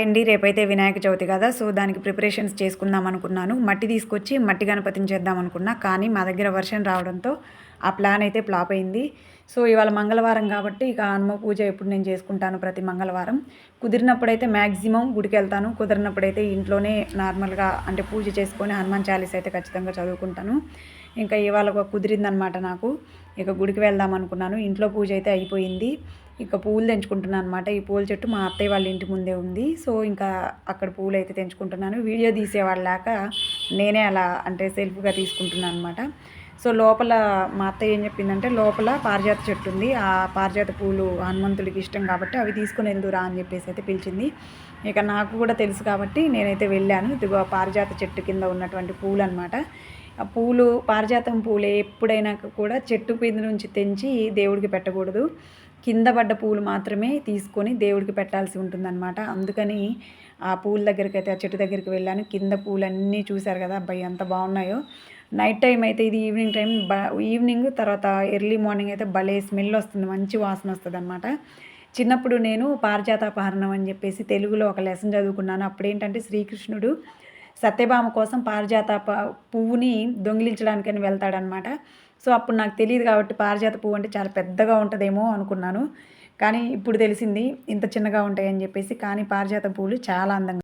అండి. రేపైతే వినాయక చవితి కదా సో దానికి ప్రిపరేషన్స్ చేసుకుందాం అనుకున్నాను. మట్టి తీసుకొచ్చి మట్టి గణపతిని చేద్దాం అనుకున్నా కానీ మా దగ్గర వర్షం రావడంతో ఆ ప్లాన్ అయితే ఫ్లాప్ అయింది. సో ఇవాళ మంగళవారం కాబట్టి ఇక హనుమ పూజ ఎప్పుడు నేను చేసుకుంటాను ప్రతి మంగళవారం. కుదిరినప్పుడైతే మ్యాక్సిమం గుడికి వెళ్తాను కుదిరినప్పుడైతే ఇంట్లోనే నార్మల్గా అంటే పూజ చేసుకొని హనుమాన్ చాలీస్ అయితే ఖచ్చితంగా చదువుకుంటాను. ఇంకా ఇవాళ కుదిరిందనమాట నాకు. ఇక గుడికి వెళ్దాం అనుకున్నాను. ఇంట్లో పూజ అయితే అయిపోయింది. ఇక పూలు తెంచుకుంటున్నాను అనమాట ఈ పూల చెట్టు మా అత్తయ్య వాళ్ళ ఇంటి ముందే ఉంది. సో ఇంకా అక్కడ పూలు అయితే తెంచుకుంటున్నాను. వీడియో తీసేవాళ్ళు లేక నేనే అలా అంటే సెల్ఫ్గా తీసుకుంటున్నాను అనమాట సో లోపల మా అత్తయ్య ఏం చెప్పిందంటే లోపల పారిజాత చెట్టు ఉంది ఆ పారిజాత పూలు హనుమంతుడికి ఇష్టం కాబట్టి అవి తీసుకుని వెళ్దురా అని చెప్పేసి అయితే పిలిచింది. ఇక నాకు కూడా తెలుసు కాబట్టి నేనైతే వెళ్ళాను. ఇదిగో పారిజాత చెట్టు కింద ఉన్నటువంటి పూలు అనమాట ఆ పూలు పారిజాతం పూలే ఎప్పుడైనా కూడా చెట్టు కింద నుంచి తెంచి దేవుడికి పెట్టకూడదు. కింద పడ్డ పూలు మాత్రమే తీసుకొని దేవుడికి పెట్టాల్సి ఉంటుందన్నమాట. అందుకని ఆ పూల దగ్గరికి అయితే ఆ చెట్టు దగ్గరికి వెళ్ళాను. కింద పూలన్నీ చూశారు కదా అబ్బాయి ఎంత బాగున్నాయో. నైట్ టైం అయితే ఇది ఈవినింగ్ టైం బ ఈవినింగ్ తర్వాత ఎర్లీ మార్నింగ్ అయితే భలే స్మెల్ వస్తుంది మంచి వాసన వస్తుంది అనమాట చిన్నప్పుడు నేను పారిజాతాపహరణం అని చెప్పేసి తెలుగులో ఒక లెసన్ చదువుకున్నాను. అప్పుడు ఏంటంటే శ్రీకృష్ణుడు సత్యభామ కోసం పారిజాత పువ్వుని దొంగిలించడానికని వెళ్తాడనమాట. సో అప్పుడు నాకు తెలియదు కాబట్టి పారిజాత పువ్వు అంటే చాలా పెద్దగా ఉంటుందేమో అనుకున్నాను. కానీ ఇప్పుడు తెలిసింది ఇంత చిన్నగా ఉంటాయని చెప్పేసి కానీ పారిజాత పువ్వులు చాలా అందంగా